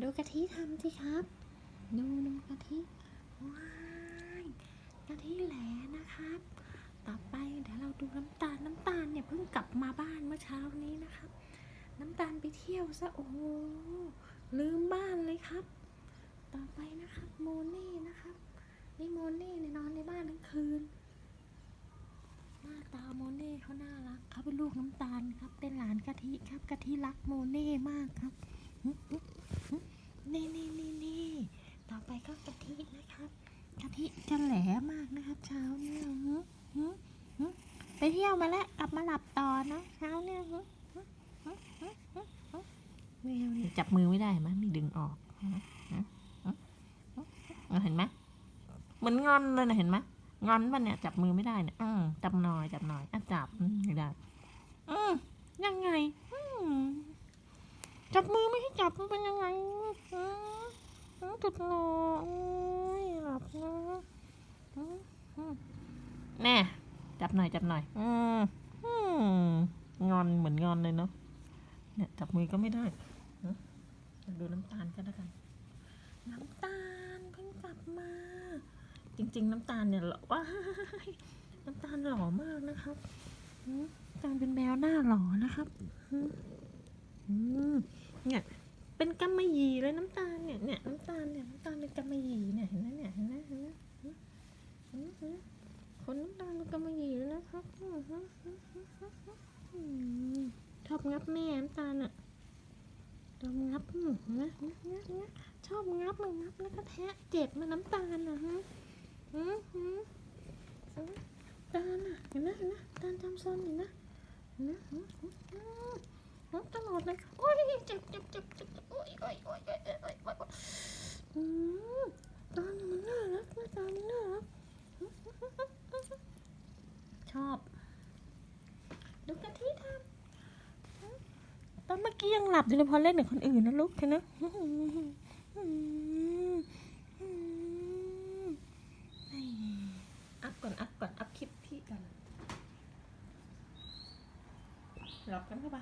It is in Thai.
ดูกะทิทำสิครับ ดูดูกะทิว้ายกะทิแหลนะครับ ต่อไปเดี๋ยวเราดูน้ำตาลน้ำตาลเนี่ยเพิ่งกลับมาบ้านเมื่อเช้านี้นะครับ น้ำตาลไปเที่ยวซะโอ้โหลืมบ้านเลยครับ ต่อไปนะครับโมเน่นะครับนี่โมเน่เนี่ยนอนในบ้านทั้งคืน หน้าตาโมเน่เขาน่ารักเขาเป็นลูกน้ำตาลครับ เป็นหลานกะทิครับกะทิรักโมเน่มากครับ นี่นี่นี่นี่ต่อไปก็กะทินะครับกะทิจะแหลมากนะครับเช้าเนี่ยหึหึไปเที่ยวมาแล้วกลับมาหลับต่อนะเช้าเนี่ยหึหึหึหึหึหึไม่เนี่จับมือไม่ได้ไหมมีดึงออกเห็นไหมเหมือนงอนเลยนะเห็นไหมงอนป่ะเนี่ยจับมือไม่ได้เนี่ยจับหน่อยจับหน่อยอะจับไม่ได้อืมยังไง จับมือไม่ให้จับมันเป็นยังไงอื้มจุดหนอหลับนะอืมอืมแน่จับหน่อยจับหน่อยอืมอืมงอนเหมือนงอนเลยเนาะเนี่ยจับมือก็ไม่ได้ดูน้ำตาลกันแล้วกัน น้ำตาลเพิ่งกลับมา จริง ๆ น้ำตาลเนี่ยหล่อว้าน้ำตาลหล่อมากนะครับน้ำตาลเป็นแมวหน้าหล่อนะครับ อืมอืม เนี่ย เป็นกำมะหยี่เลยน้ำตาลเนี่ยเนี่ยน้ำตาลเนี่ยน้ำตาลเป็นกำมะหยี่เนี่ยเห็นไหมเนี่ยเห็นไหมเห็นไหมอืมอือคนน้ำตาลเป็นกำมะหยี่เลยนะครับอืมอือืมอือืมอืมชอบงับแม่น้ำตาลอะชอบงับอืมเห็นไหมงับงับงับชอบงับมันงับแล้วก็แทะเจ็บมันน้ำตาลนะฮะอือืมอืมตาลน่ะเห็นไหมเห็นไหมตาลจำซนเห็นไหมเห็นไหมอืมอืมอืมอืมตลอดเลยโอ้ยเจ็บเจ็บเจ็บเจ็บโอ้ยโอ้ยโอ้ยโอ้ยโอ้ยโอ้ยโอ้ยอืมตาลมันน่ารักหน้าตามันน่ารักอืมอืมอืมอืมชอบ ลูกะทิทำตอนเมื่อกี้ยังหลับอยู่เลยพอเล่นกับคนอื่นนะลูกเห็นไหมอัพก่อนอัพก่อนอัพคลิปพี่ก่อนหลอกกันเข้าไป